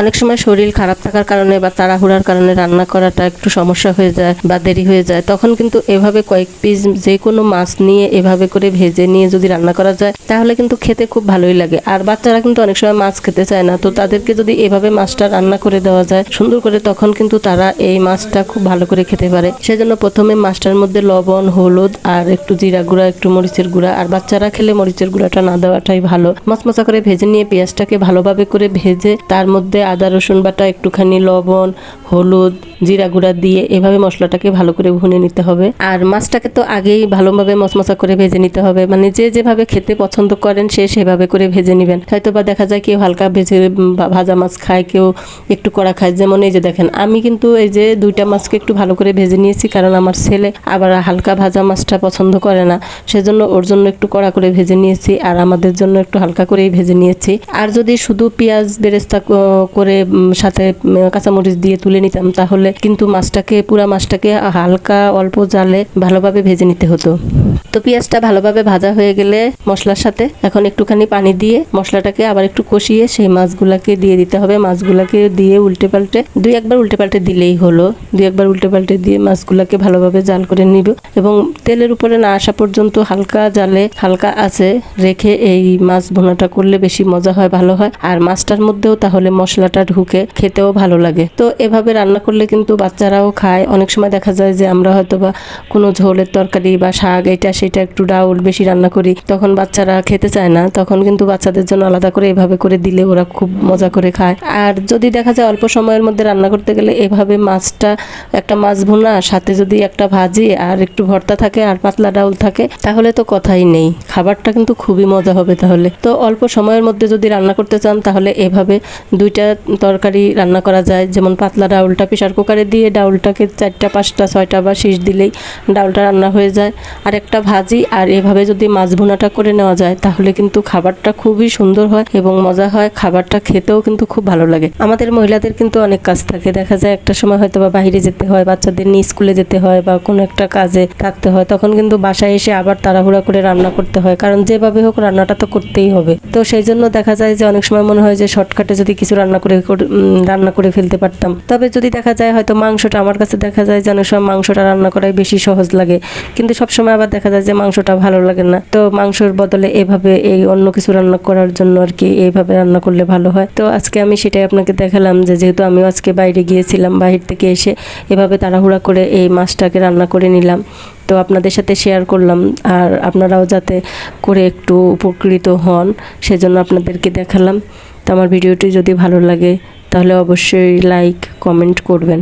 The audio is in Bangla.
অনেক সময় শরীর খারাপ থাকার কারণে বা তাড়াহুড়ার কারণে রান্না করাটা একটু সমস্যা হয়ে যায় বা দেরি হয়ে যায়, তখন কিন্তু এভাবে কয়েক পিস যে কোনো মাছ নিয়ে এভাবে করে ভেজে নিয়ে যদি রান্না করা যায়, তাহলে কিন্তু খেতে খুব ভালোই লাগে। আর বাচ্চারা কিন্তু অনেক সময় মাছ খেতে চায় না, তো তাদেরকে যদি এভাবে মাছটা রান্না করে দেওয়া যায় সুন্দর করে, তখন কিন্তু তারা এই মাছটা খুব ভালো করে খেতে পারে। সেজন্য প্রথমে মাছটার মধ্যে লবণ, হলুদ আর একটু জিরা গুঁড়া, একটু মরিচের গুঁড়া আর বাচ্চারা খেলে মরিচের গুঁড়াটা না দেওয়াটাই ভালো। মচমচা করে ভেজে নিয়ে পেঁয়াজটাকে ভালোভাবে করে ভেজে তার মধ্যে আদা, রসুন বাটা, একটুখানি লবণ, হলুদ, জিরা গুঁড়া দিয়ে এভাবে মশলাটাকে ভালো করে ভুনে নিতে হবে। আর মাছটাকে তো আগেই ভালোভাবে মচমচা করে ভেজে নিতে হবে। মানে যে যেভাবে খেতে পছন্দ করেন, সে সেভাবে করে ভেজে নেবেন। হয়তো বা দেখা যায় কেউ হালকা ভেজে ভাজা মাছ খায়, কেউ একটু কড়া খায়। যেমন এই যে দেখেন, আমি কিন্তু এই যে দুইটা মাছকে একটু ভালো করে ভেজে নিয়েছি, কারণ আমার ছেলে আবার হালকা ভাজা মাছটা পছন্দ করে না। সেজন্য ওর জন্য একটু কড়া করে ভেজে নিয়েছি, আর আমাদের জন্য একটু হালকা করেই ভেজে নিয়েছি। আর যদি শুধু পেঁয়াজ বেরেস্তা করে সাথে কাঁচামরিচ দিয়ে তুলে নিতাম। তাহলে কিন্তু মাছটাকে, পুরা মাছটাকে হালকা অল্প জালে ভালোভাবে ভেজে নিতে হতো। তো পেঁয়াজটা ভালোভাবে ভাজা হয়ে গেলে মশলার সাথে এখন একটুখানি পানি দিয়ে মশলাটাকে আবার একটু কষিয়ে সেই মাছগুলাকে দিয়ে দিতে হবে। মাছগুলাকে দিয়ে উল্টে পাল্টে, দুই একবার উল্টে পাল্টে দিলেই হলো। দুই একবার উল্টে পাল্টে দিয়ে মাছগুলাকে ভালোভাবে জাল করে নিব এবং তেলের উপরে না আসা পর্যন্ত হালকা জালে হালকা আছে রেখে এই মাছ ভুনাটা করলে বেশি মজা হয়, ভালো হয়। আর মাছটার মধ্যেও তাহলে মশলাটা ঢুকে খেতেও ভালো লাগে। তো এভাবে রান্না করলে কিন্তু বাচ্চারাও খায়। অনেক সময় দেখা যায় যে আমরা হয়তো বা কোনো ঝোলের তরকারি বা শাক এটা সেটা একটু ডাউল বেশি রান্না করি, তখন বাচ্চারা খেতে চায় না। তখন কিন্তু বাচ্চাদের জন্য আলাদা করে এভাবে করে দিলে ওরা খুব মজা করে খায়। আর যদি দেখা যায় অল্প সময়ের মধ্যে রান্না করতে গেলে এভাবে মাছটা একটা মাছ ভুনা, সাথে যদি একটা ভাজি আর একটু ভর্তা থাকে আর পাতলা ডাউল থাকে, তাহলে তো কথাই নেই। খাবারটা কিন্তু খুবই মজা হবে তাহলে। তো অল্প সময়ের মধ্যে যদি রান্না করতে চান, তাহলে এভাবে দুইটা তরকারি রান্না করা যায়। যেমন পাতলা ডাউলটা প্রেশার কুকারে দিয়ে ডাউলটাকে চারটা, পাঁচটা, ছয়টা বা শীষ দিলেই ডাউলটা রান্না হয়ে যায়। আর একটা ভাজি, আর এভাবে যদি মাছ ভুনাটা করে নেওয়া যায়, তাহলে কিন্তু খাবারটা খুবই সুন্দর হয় এবং মজা হয়। খাবারটা খেতেও কিন্তু খুব ভালো লাগে। আমাদের মহিলাদের কিন্তু অনেক কাজ থাকে। দেখা যায় একটা সময় হয়তো বা বাইরে যেতে হয়, বাচ্চাদের নিয়ে স্কুলে যেতে হয় বা কোনো একটা কাজে থাকতে হয়, তখন কিন্তু বাসায় এসে আবার তাড়াহুড়া করে রান্না করতে হয়। কারণ যেভাবে হোক রান্নাটা তো করতেই হবে। তো সেই জন্য দেখা যায় যে অনেক সময় মনে হয় যে শর্টকাটে যদি কিছু রান্না করে কর- রান্না করে ফেলতে পারতাম। তবে যদি দেখা যায় হয়তো মাংসটা আমার কাছে দেখা যায় যেন সব মাংসটা রান্না করাই বেশি সহজ লাগে। কিন্তু সবসময় আবার দেখা যায় যে মাংসটা ভালো লাগে না। তো মাংসর বদলে এভাবে এই অন্য কিছু রান্না করার জন্য আর কি এইভাবে রান্না করলে ভালো হয়। তো আজকে আমি সেটাই আপনাকে দেখালাম যে যেহেতু আমিও আজকে বাইরে গিয়েছিলাম বাইরে থেকে এসে এভাবে তাড়াহুড়া করে এই মাছটাকে রান্না করে নিলাম। তো আপনাদের সাথে শেয়ার করলাম। আর আপনারাও যাতে করে একটু উপকৃত হন, সেজন্য আপনাদেরকে দেখালাম। তো আমার ভিডিওটি যদি ভালো লাগে তাহলে অবশ্যই লাইক কমেন্ট করবেন।